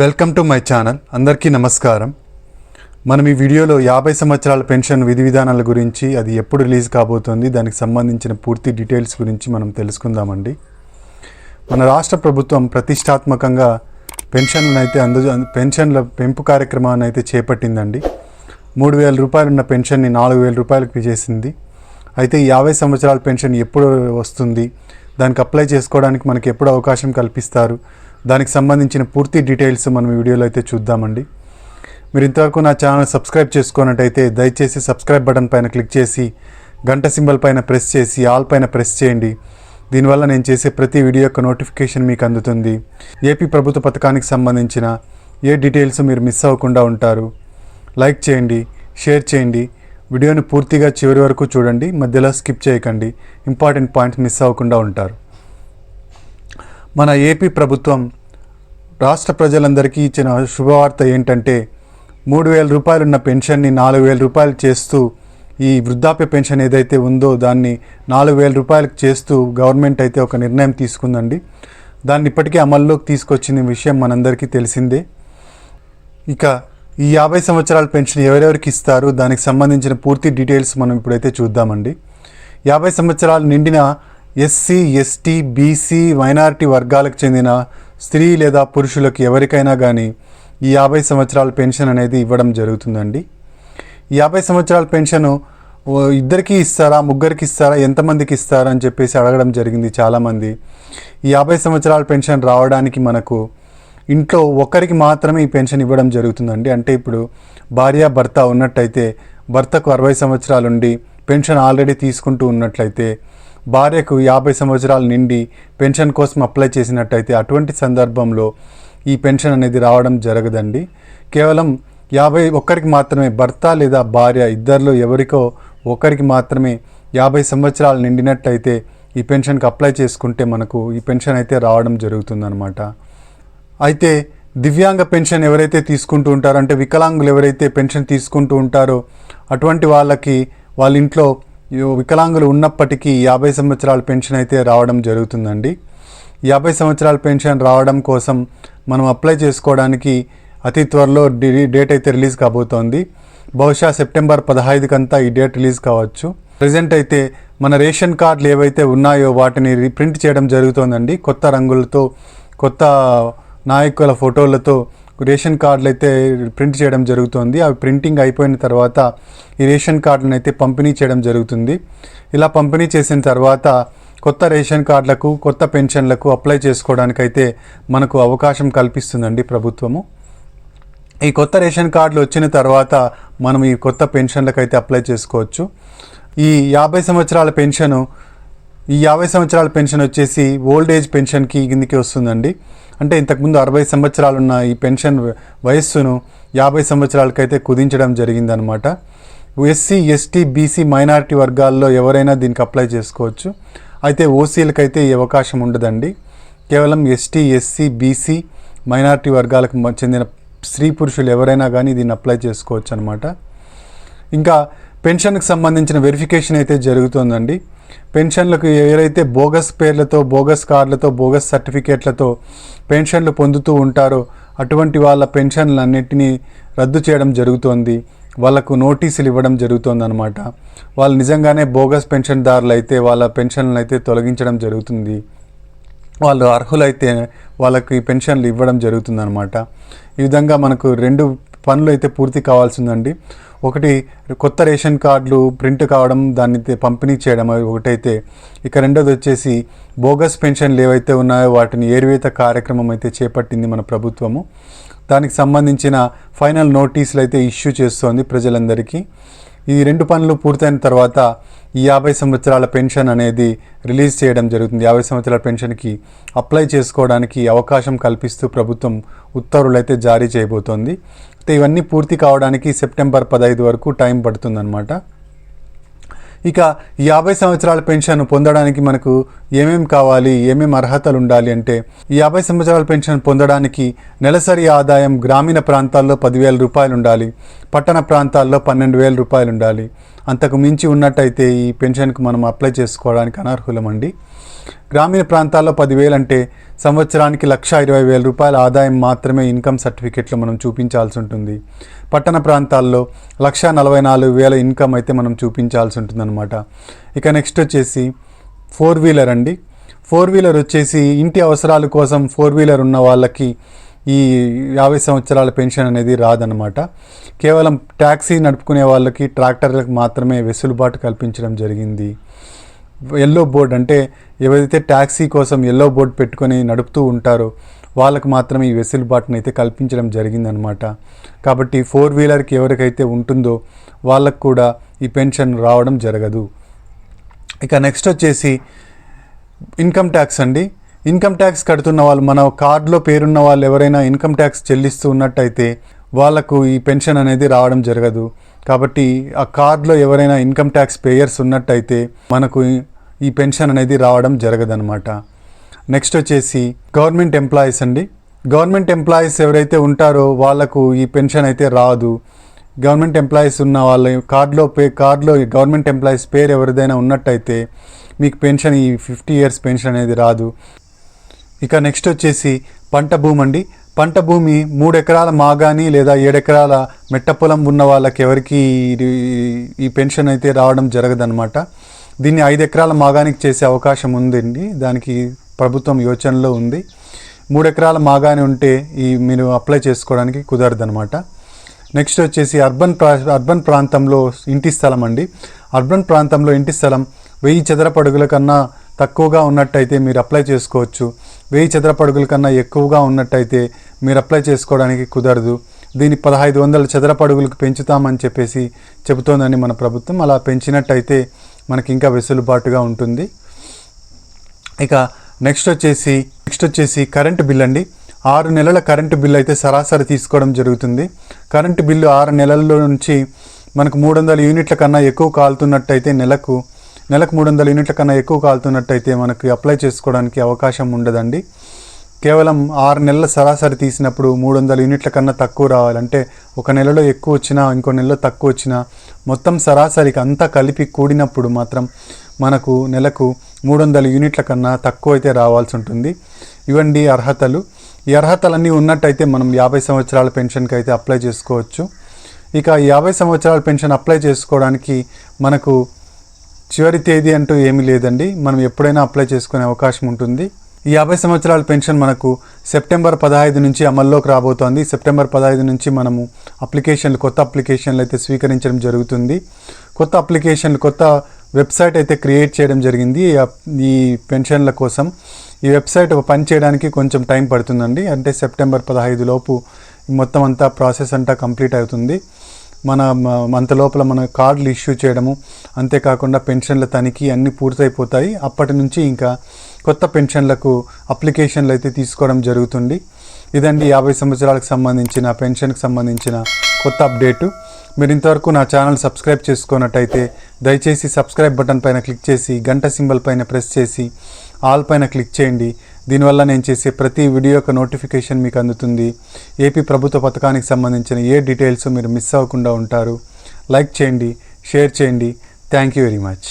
Welcome to my channel. అందరికీ నమస్కారం. మనం ఈ వీడియోలో యాభై సంవత్సరాల పెన్షన్ విధి విధానాల గురించి అది ఎప్పుడు రిలీజ్ కాబోతోంది దానికి సంబంధించిన పూర్తి డీటెయిల్స్ గురించి మనం తెలుసుకుందామండి. మన రాష్ట్ర ప్రభుత్వం ప్రతిష్టాత్మకంగా పెన్షన్లను అయితే అందు పెన్షన్ల పెంపు కార్యక్రమాన్ని అయితే చేపట్టిందండి. మూడు వేల రూపాయలు ఉన్న పెన్షన్ని నాలుగు వేల రూపాయలకు చేసింది. అయితే యాభై సంవత్సరాల పెన్షన్ ఎప్పుడు వస్తుంది? దానికి అప్లై చేసుకోవడానికి మనకి ఎప్పుడు అవకాశం కల్పిస్తారు? దానికి సంబంధించిన పూర్తి డీటెయిల్స్ మనం వీడియోలో అయితే చూద్దామండి. మీరు ఇంతవరకు నా ఛానల్ సబ్స్క్రైబ్ చేసుకున్నట్టయితే దయచేసి సబ్స్క్రైబ్ బటన్ పైన క్లిక్ చేసి గంట సింబల్ పైన ప్రెస్ చేసి ఆల్ పైన ప్రెస్ చేయండి. దీనివల్ల నేను చేసే ప్రతి వీడియో యొక్క నోటిఫికేషన్ మీకు అందుతుంది. ఏపీ ప్రభుత్వ పథకానికి సంబంధించిన ఏ డీటెయిల్స్ మీరు మిస్ అవ్వకుండా ఉంటారు లైక్ చేయండి షేర్ చేయండి. వీడియోని పూర్తిగా చివరి వరకు చూడండి మధ్యలో స్కిప్ చేయకండి. ఇంపార్టెంట్ పాయింట్స్ మిస్ అవ్వకుండా ఉంటారు. మన ఏపీ ప్రభుత్వం రాష్ట్ర ప్రజలందరికీ ఇచ్చిన శుభవార్త ఏంటంటే మూడు వేల రూపాయలున్న పెన్షన్ని నాలుగు వేల రూపాయలు చేస్తూ ఈ వృద్ధాప్య పెన్షన్ ఏదైతే ఉందో దాన్ని నాలుగు వేల రూపాయలకు చేస్తూ గవర్నమెంట్ అయితే ఒక నిర్ణయం తీసుకుందండి. దాన్ని ఇప్పటికే అమల్లోకి తీసుకొచ్చిన విషయం మనందరికీ తెలిసిందే. ఇక ఈ యాభై సంవత్సరాల పెన్షన్ ఎవరెవరికి ఇస్తారు? దానికి సంబంధించిన పూర్తి డీటెయిల్స్ మనం ఇప్పుడైతే చూద్దామండి. యాభై సంవత్సరాలు నిండిన ఎస్సీ ఎస్టీ బీసీ మైనారిటీ వర్గాలకు చెందిన స్త్రీ లేదా పురుషులకు ఎవరికైనా కానీ ఈ యాభై సంవత్సరాల పెన్షన్ అనేది ఇవ్వడం జరుగుతుందండి. ఈ యాభై సంవత్సరాల పెన్షన్ ఇద్దరికి ఇస్తారా ముగ్గురికి ఇస్తారా ఎంతమందికి ఇస్తారా అని చెప్పేసి అడగడం జరిగింది చాలామంది. ఈ యాభై సంవత్సరాల పెన్షన్ రావడానికి మనకు ఇంట్లో ఒక్కరికి మాత్రమే ఈ పెన్షన్ ఇవ్వడం జరుగుతుందండి. అంటే ఇప్పుడు భార్య భర్త ఉన్నట్టయితే భర్తకు అరవై సంవత్సరాలు ఉండి పెన్షన్ ఆల్రెడీ తీసుకుంటూ ఉన్నట్లయితే భార్యకు యాభై సంవత్సరాలు నిండి పెన్షన్ కోసం అప్లై చేసినట్టయితే అటువంటి సందర్భంలో ఈ పెన్షన్ అనేది రావడం జరగదండి. కేవలం యాభై ఒక్కరికి మాత్రమే భర్త లేదా భార్య ఇద్దరిలో ఎవరికో ఒకరికి మాత్రమే యాభై సంవత్సరాలు నిండినట్టయితే ఈ పెన్షన్కి అప్లై చేసుకుంటే మనకు ఈ పెన్షన్ అయితే రావడం జరుగుతుందన్నమాట. అయితే దివ్యాంగ పెన్షన్ ఎవరైతే తీసుకుంటూ ఉంటారో అంటే వికలాంగులు ఎవరైతే పెన్షన్ తీసుకుంటూ ఉంటారో అటువంటి వాళ్ళకి వాళ్ళ ఇంట్లో వికలాంగులు ఉన్నప్పటికీ యాభై సంవత్సరాల పెన్షన్ అయితే రావడం జరుగుతుందండి. యాభై సంవత్సరాల పెన్షన్ రావడం కోసం మనం అప్లై చేసుకోవడానికి అతి త్వరలో డి- డేట్ అయితే రిలీజ్ కాబోతోంది. బహుశా సెప్టెంబర్ పదహైదుకంతా ఈ డేట్ రిలీజ్ కావచ్చు. ప్రజెంట్ అయితే మన రేషన్ కార్డులు ఏవైతే ఉన్నాయో వాటిని ప్రింట్ చేయడం జరుగుతోందండి. కొత్త రంగులతో కొత్త నాయకుల ఫోటోలతో రేషన్ కార్డులు అయితే ప్రింట్ చేయడం జరుగుతుంది. అవి ప్రింటింగ్ అయిపోయిన తర్వాత ఈ రేషన్ కార్డులను అయితే పంపిణీ చేయడం జరుగుతుంది. ఇలా పంపిణీ చేసిన తర్వాత కొత్త రేషన్ కార్డులకు కొత్త పెన్షన్లకు అప్లై చేసుకోవడానికైతే మనకు అవకాశం కల్పిస్తుందండి ప్రభుత్వము. ఈ కొత్త రేషన్ కార్డులు వచ్చిన తర్వాత మనం ఈ కొత్త పెన్షన్లకు అయితే అప్లై చేసుకోవచ్చు. ఈ యాభై సంవత్సరాల పెన్షను ఈ యాభై సంవత్సరాల పెన్షన్ వచ్చేసి ఓల్డ్ ఏజ్ పెన్షన్కి కిందికి వస్తుందండి. అంటే ఇంతకుముందు అరవై సంవత్సరాలు ఉన్న ఈ పెన్షన్ వయస్సును యాభై సంవత్సరాలకైతే కుదించడం జరిగిందనమాట. ఎస్సీ ఎస్టీ బీసీ మైనారిటీ వర్గాల్లో ఎవరైనా దీనికి అప్లై చేసుకోవచ్చు. అయితే ఓసీలకైతే ఈ అవకాశం ఉండదండి. కేవలం ఎస్టీ ఎస్సీ బీసీ మైనారిటీ వర్గాలకు చెందిన స్త్రీ పురుషులు ఎవరైనా కానీ దీన్ని అప్లై చేసుకోవచ్చు అనమాట ఇంకా పెన్షన్కి సంబంధించిన వెరిఫికేషన్ అయితే జరుగుతుందండి. పెన్షన్లకు ఎవరైతే బోగస్ పేర్లతో బోగస్ కార్డులతో బోగస్ సర్టిఫికేట్లతో పెన్షన్లు పొందుతూ ఉంటారో అటువంటి వాళ్ళ పెన్షన్లన్నింటినీ రద్దు చేయడం జరుగుతోంది. వాళ్ళకు నోటీసులు ఇవ్వడం జరుగుతోందన్నమాట. వాళ్ళు నిజంగానే బోగస్ పెన్షన్దారులు అయితే వాళ్ళ పెన్షన్లను అయితే తొలగించడం జరుగుతుంది. వాళ్ళు అర్హులైతే వాళ్ళకి పెన్షన్లు ఇవ్వడం జరుగుతుందన్నమాట. ఈ విధంగా మనకు రెండు పనులు అయితే పూర్తి కావాల్సిందండి. ఒకటి కొత్త రేషన్ కార్డులు ప్రింట్ కావడం దాన్ని పంపిణీ చేయడం అవి ఒకటైతే ఇక రెండోది వచ్చేసి బోగస్ పెన్షన్లు ఏవైతే ఉన్నాయో వాటిని ఏరువేత కార్యక్రమం అయితే చేపట్టింది మన ప్రభుత్వము. దానికి సంబంధించిన ఫైనల్ నోటీసులు అయితే ఇష్యూ చేస్తోంది ప్రజలందరికీ. ఈ రెండు పనులు పూర్తయిన తర్వాత ఈ యాభై సంవత్సరాల పెన్షన్ అనేది రిలీజ్ చేయడం జరుగుతుంది. యాభై సంవత్సరాల పెన్షన్కి అప్లై చేసుకోవడానికి అవకాశం కల్పిస్తూ ప్రభుత్వం ఉత్తర్వులు అయితే జారీ చేయబోతోంది. ఇవన్నీ పూర్తి కావడానికి సెప్టెంబర్ పదహైదు వరకు టైం పడుతుందన్నమాట. ఇక ఈ యాభై సంవత్సరాల పెన్షన్ పొందడానికి మనకు ఏమేం కావాలి ఏమేం అర్హతలు ఉండాలి అంటే యాభై సంవత్సరాల పెన్షన్ పొందడానికి నెలసరి ఆదాయం గ్రామీణ ప్రాంతాల్లో పదివేల రూపాయలు ఉండాలి పట్టణ ప్రాంతాల్లో పన్నెండు వేల రూపాయలు ఉండాలి అంతకు మించి ఉన్నట్టయితే ఈ పెన్షన్కి మనం అప్లై చేసుకోవడానికి అనర్హులమండి. గ్రామీణ ప్రాంతాల్లో పదివేలు అంటే సంవత్సరానికి లక్ష ఇరవై వేల రూపాయల ఆదాయం మాత్రమే ఇన్కమ్ సర్టిఫికెట్లో మనం చూపించాల్సి ఉంటుంది. పట్టణ ప్రాంతాల్లో లక్ష నలభై నాలుగు వేల ఇన్కమ్ అయితే మనం చూపించాల్సి ఉంటుందన్నమాట. ఇక నెక్స్ట్ వచ్చేసి ఫోర్ వీలర్ అండి. ఫోర్ వీలర్ వచ్చేసి ఇంటి అవసరాల కోసం ఫోర్ వీలర్ ఉన్న వాళ్ళకి ఈ యాభై సంవత్సరాల పెన్షన్ అనేది రాదనమాట కేవలం ట్యాక్సీ నడుపుకునే వాళ్ళకి ట్రాక్టర్లకు మాత్రమే వెసులుబాటు కల్పించడం జరిగింది. ఎల్లో బోర్డ్ అంటే ఎవరైతే ట్యాక్సీ కోసం ఎల్లో బోర్డ్ పెట్టుకొని నడుపుతూ ఉంటారో వాళ్ళకు మాత్రమే ఈ వెసులుబాటును అయితే కల్పించడం జరిగిందనమాట కాబట్టి ఫోర్ వీలర్కి ఎవరికైతే ఉంటుందో వాళ్ళకు కూడా ఈ పెన్షన్ రావడం జరగదు. ఇక నెక్స్ట్ వచ్చేసి ఇన్కమ్ ట్యాక్స్ అండి. ఇన్కమ్ ట్యాక్స్ కడుతున్న వాళ్ళు మన కార్డులో పేరున్న వాళ్ళు ఎవరైనా ఇన్కమ్ ట్యాక్స్ చెల్లిస్తూ ఉన్నట్టయితే వాళ్ళకు ఈ పెన్షన్ అనేది రావడం జరగదు. కాబట్టి ఆ కార్డులో ఎవరైనా ఇన్కమ్ ట్యాక్స్ పేయర్స్ ఉన్నట్టయితే మనకు ఈ పెన్షన్ అనేది రావడం జరగదనమాట నెక్స్ట్ వచ్చేసి గవర్నమెంట్ ఎంప్లాయీస్ అండి. గవర్నమెంట్ ఎంప్లాయీస్ ఎవరైతే ఉంటారో వాళ్ళకు ఈ పెన్షన్ అయితే రాదు. గవర్నమెంట్ ఎంప్లాయీస్ ఉన్న వాళ్ళ కార్డులో పే కార్డులో గవర్నమెంట్ ఎంప్లాయీస్ పేరు ఎవరిదైనా ఉన్నట్టయితే మీకు పెన్షన్ ఈ ఫిఫ్టీ ఇయర్స్ పెన్షన్ అనేది రాదు. ఇక నెక్స్ట్ వచ్చేసి పంట భూమి అండి. పంట భూమి మూడు ఎకరాల మాగాని లేదా ఏడెకరాల మెట్ట పొలం ఉన్న వాళ్ళకి ఎవరికి ఈ- పెన్షన్ అయితే రావడం జరగదన్నమాట. దీన్ని ఐదు ఎకరాల మాగానికి చేసే అవకాశం ఉందండి. దానికి ప్రభుత్వం యోచనలో ఉంది. మూడు ఎకరాల మాగాని ఉంటే ఈ మీరు అప్లై చేసుకోవడానికి కుదరదనమాట నెక్స్ట్ వచ్చేసి అర్బన్ ప్రా అర్బన్ ప్రాంతంలో ఇంటి స్థలం అండి. అర్బన్ ప్రాంతంలో ఇంటి స్థలం వెయ్యి చదరపు అడుగుల కన్నా తక్కువగా ఉన్నట్టయితే మీరు అప్లై చేసుకోవచ్చు. వెయ్యి చదరపడుగుల కన్నా ఎక్కువగా ఉన్నట్టయితే మీరు అప్లై చేసుకోవడానికి కుదరదు. దీన్ని పదహైదు వందల చదరపడుగులకు పెంచుతామని చెప్పేసి చెబుతోందని మన ప్రభుత్వం. అలా పెంచినట్టయితే మనకి ఇంకా వెసులుబాటుగా ఉంటుంది. ఇక నెక్స్ట్ వచ్చేసి నెక్స్ట్ వచ్చేసి కరెంటు బిల్ అండి ఆరు నెలల కరెంటు బిల్ అయితే సరాసరి తీసుకోవడం జరుగుతుంది. కరెంటు బిల్లు ఆరు నెలల్లో నుంచి మనకు మూడు వందల యూనిట్ల కన్నా ఎక్కువ కాలుతున్నట్టయితే నెలకు నెలకు మూడు వందల యూనిట్ల కన్నా ఎక్కువ కాలుతున్నట్టయితే మనకి అప్లై చేసుకోవడానికి అవకాశం ఉండదండి. కేవలం ఆరు నెలల సరాసరి తీసినప్పుడు మూడు వందల యూనిట్ల కన్నా తక్కువ రావాలంటే ఒక నెలలో ఎక్కువ వచ్చినా ఇంకో నెలలో తక్కువ వచ్చినా మొత్తం సరాసరికి అంతా కలిపి కూడినప్పుడు మాత్రం మనకు నెలకు మూడు వందల యూనిట్ల కన్నా తక్కువ అయితే రావాల్సి ఉంటుంది. ఇవండి అర్హతలు. ఈ అర్హతలన్నీ ఉన్నట్టయితే మనం యాభై సంవత్సరాల పెన్షన్కి అయితే అప్లై చేసుకోవచ్చు. ఇక యాభై సంవత్సరాల పెన్షన్ అప్లై చేసుకోవడానికి మనకు చివరి తేదీ అంటూ ఏమీ లేదండి. మనం ఎప్పుడైనా అప్లై చేసుకునే అవకాశం ఉంటుంది. ఈ యాభై సంవత్సరాల పెన్షన్ మనకు సెప్టెంబర్ పదహైదు నుంచి అమల్లోకి రాబోతోంది. సెప్టెంబర్ పదహైదు నుంచి మనము అప్లికేషన్లు కొత్త అప్లికేషన్లు అయితే స్వీకరించడం జరుగుతుంది. కొత్త అప్లికేషన్లు కొత్త వెబ్సైట్ అయితే క్రియేట్ చేయడం జరిగింది. ఈ ఈ పెన్షన్ల కోసం ఈ వెబ్సైట్ పని చేయడానికి కొంచెం టైం పడుతుందండి. అంటే సెప్టెంబర్ పదహైదు లోపు మొత్తం అంతా ప్రాసెస్ అంతా కంప్లీట్ అవుతుంది. మన అంత లోపల మన కార్డులు ఇష్యూ చేయడము అంతేకాకుండా పెన్షన్ల తనిఖీ అన్నీ పూర్తయిపోతాయి. అప్పటి నుంచి ఇంకా కొత్త పెన్షన్లకు అప్లికేషన్లు అయితే తీసుకోవడం జరుగుతుంది. ఇదండి యాభై సంవత్సరాలకు సంబంధించిన పెన్షన్కి సంబంధించిన కొత్త అప్డేటు. మీరు ఇంతవరకు నా ఛానల్ సబ్స్క్రైబ్ చేసుకున్నట్టయితే దయచేసి సబ్స్క్రైబ్ బటన్ పైన క్లిక్ చేసి గంట సింబల్ పైన ప్రెస్ చేసి ఆల్ పైన క్లిక్ చేయండి. దీనివల్ల నేను చేసే ప్రతి వీడియో యొక్క నోటిఫికేషన్ మీకు అందుతుంది. ఏపీ ప్రభుత్వ పథకానికి సంబంధించిన ఏ డీటెయిల్స్ మీరు మిస్ అవ్వకుండా ఉంటారు లైక్ చేయండి షేర్ చేయండి. Thank you very much.